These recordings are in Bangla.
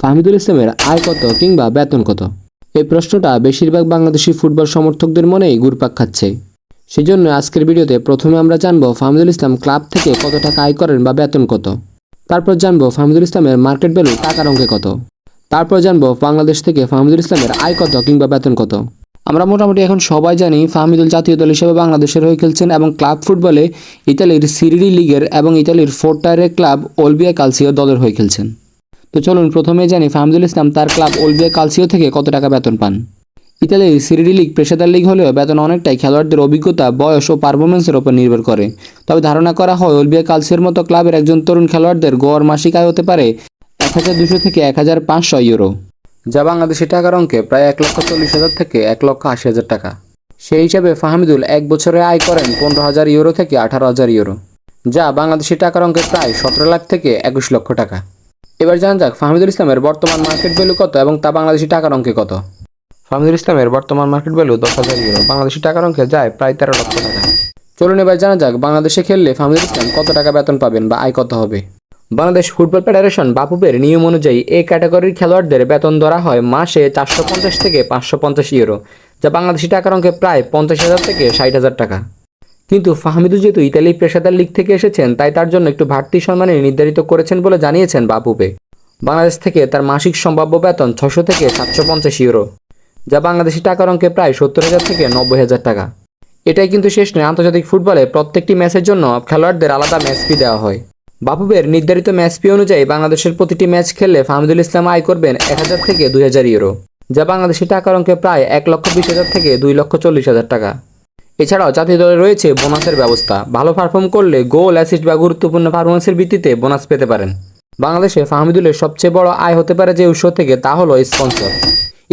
ফাহমিদুল ইসলামের আয় কত কিংবা বেতন কত? এই প্রশ্নটা বেশিরভাগ বাংলাদেশি ফুটবল সমর্থকদের মনেই ঘুরপাক খাচ্ছে। সেজন্য আজকের ভিডিওতে প্রথমে আমরা জানব ফাহমিদুল ইসলাম ক্লাব থেকে কত টাকা আয় করেন বা বেতন কত। তারপর জানব ফাহমিদুল ইসলামের মার্কেট ভ্যালু টাকার অঙ্কে কত। তারপর জানব বাংলাদেশ থেকে ফাহমিদুল ইসলামের আয় কত কিংবা বেতন কত। আমরা মোটামুটি এখন সবাই জানি ফাহমিদুল জাতীয় দল হিসেবে বাংলাদেশের হয়ে খেলছেন এবং ক্লাব ফুটবলে ইতালির সিরিডি লিগের এবং ইতালির টায়ারের ক্লাব ওলবিয়া কালসিও দলের হয়ে খেলছেন। তো চলুন প্রথমে জানি ফাহমিদুল ইসলাম তার ক্লাব ওলবিয়া কালসিও থেকে কত টাকা বেতন পান। ইতালির সিরিডি লিগ পেশাদার লিগ হলেও বেতন অনেকটাই খেলোয়াড়দের অভিজ্ঞতা, বয়স ও পারফরমেন্সের ওপর নির্ভর করে। তবে ধারণা করা হয় ওলবিয়া কালসিওর মতো ক্লাবের একজন তরুণ খেলোয়াড়দের গড় মাসিক আয় হতে পারে এক হাজার দুশো থেকে এক হাজার পাঁচশো ইউরো, যা বাংলাদেশি টাকার অঙ্কে প্রায় এক লক্ষ চল্লিশ হাজার থেকে এক লক্ষ আশি হাজার টাকা। সেই হিসাবে ফাহমিদুল এক বছরে আয় করেন পনেরো হাজার ইউরো থেকে আঠারো হাজার ইউরো, যা বাংলাদেশি টাকার অঙ্কে প্রায় সতেরো লাখ থেকে একুশ লক্ষ টাকা। এবার জানা যাক, ফাহমিদুল ইসলামের বর্তমান মার্কেট ভ্যালু কত এবং তা বাংলাদেশি টাকার অঙ্কে কত? ফাহমিদুল ইসলামের বর্তমান মার্কেট ভ্যালু দশ হাজার ইউরো বাংলাদেশি টাকার অঙ্কে যায় প্রায় তেরো লক্ষ টাকা। চলুন এবার জানা যাক, বাংলাদেশে খেললে ফাহমিদুল ইসলাম কত টাকা বেতন পাবেন বা আয় কত হবে? বাংলাদেশ ফুটবল ফেডারেশন বাপুপের নিয়ম অনুযায়ী এই ক্যাটাগরির খেলোয়াড়দের বেতন ধরা হয় মাসে চারশো পঞ্চাশ থেকে পাঁচশো পঞ্চাশ ইউরো যা বাংলাদেশি টাকার অঙ্কে প্রায় পঞ্চাশ হাজার থেকে ষাট হাজার টাকা। কিন্তু ফাহমিদু যেহেতু ইতালি পেশাদার লিগ থেকে এসেছেন, তাই তার জন্য একটু বাড়তি সম্মানে নির্ধারিত করেছেন বলে জানিয়েছেন বাপুপে বাংলাদেশ থেকে তার মাসিক সম্ভাব্য বেতন ছশো থেকে সাতশো পঞ্চাশ ইউরো, যা বাংলাদেশি টাকার অঙ্কে প্রায় সত্তর হাজার থেকে নব্বই হাজার টাকা। এটাই কিন্তু শেষ নয়, আন্তর্জাতিক ফুটবলে প্রত্যেকটি ম্যাচের জন্য খেলোয়াড়দের আলাদা ম্যাচ ফি দেওয়া হয়। বাপুবের নির্ধারিত ম্যাচ ফি অনুযায়ী বাংলাদেশের প্রতিটি ম্যাচ খেললে ফাহমিদুল ইসলাম আয় করবেন এক হাজার থেকে দুই হাজার ইউরো, যা বাংলাদেশি টাকার অঙ্কে প্রায় এক লক্ষ বিশ হাজার থেকে দুই লক্ষ চল্লিশ হাজার টাকা। এছাড়াও জাতীয় দলে রয়েছে বোনাসের ব্যবস্থা। ভালো পারফর্ম করলে গোল অ্যাসিস্ট বা গুরুত্বপূর্ণ পারফরমেন্সের ভিত্তিতে বোনাস পেতে পারেন। বাংলাদেশে ফাহমিদুলের সবচেয়ে বড় আয় হতে পারে যে উৎস থেকে তা হলো স্পন্সর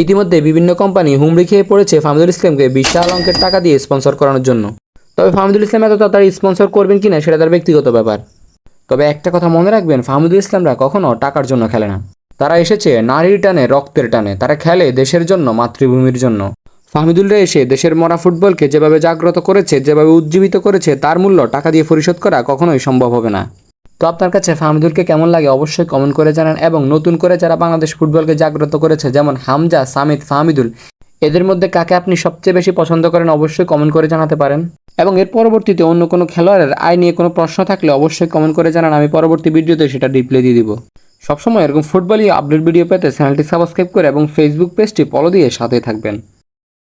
ইতিমধ্যে বিভিন্ন কোম্পানি হুমড়ি খেয়ে পড়েছে ফাহমিদুল ইসলামকে বিশাল অঙ্কের টাকা দিয়ে স্পন্সর করানোর জন্য। তবে ফাহমিদুল ইসলাম এত তাড়াতাড়ি স্পন্সর করবেন কিনা সেটা তার ব্যক্তিগত ব্যাপার। তবে একটা কথা মনে রাখবেন, ফাহমিদুল ইসলামরা কখনো টাকার জন্য খেলে না। তারা এসেছে নারীর টানে, রক্তের টানে। তারা খেলে দেশের জন্য, মাতৃভূমির জন্য। ফাহমিদুলরা এসে দেশের মরা ফুটবলকে যেভাবে জাগ্রত করেছে, যেভাবে উজ্জীবিত করেছে, তার মূল্য টাকা দিয়ে পরিশোধ করা কখনোই সম্ভব হবে না। তো আপনার কাছে ফাহমিদুলকে কেমন লাগে অবশ্যই কমেন্ট করে জানান এবং নতুন করে যারা বাংলাদেশ ফুটবলকে জাগ্রত করেছে, যেমন হামজা, সামিদ, ফাহমিদুল, এদের মধ্যে কাকে আপনি সবচেয়ে বেশি পছন্দ করেন অবশ্যই কমেন্ট করে জানাতে পারেন। এবং এর পরবর্তীতে অন্য কোনো খেলোয়াড়ের আয় নিয়ে কোনো প্রশ্ন থাকলে অবশ্যই কমেন্ট করে জানান, আমি পরবর্তী ভিডিওতে সেটা রিপ্লাই দিয়ে দিব। সবসময় এরকম ফুটবলই আপডেট ভিডিও পেতে চ্যানেলটি সাবস্ক্রাইব করে এবং ফেসবুক পেজটি ফলো দিয়ে সাথে থাকবেন।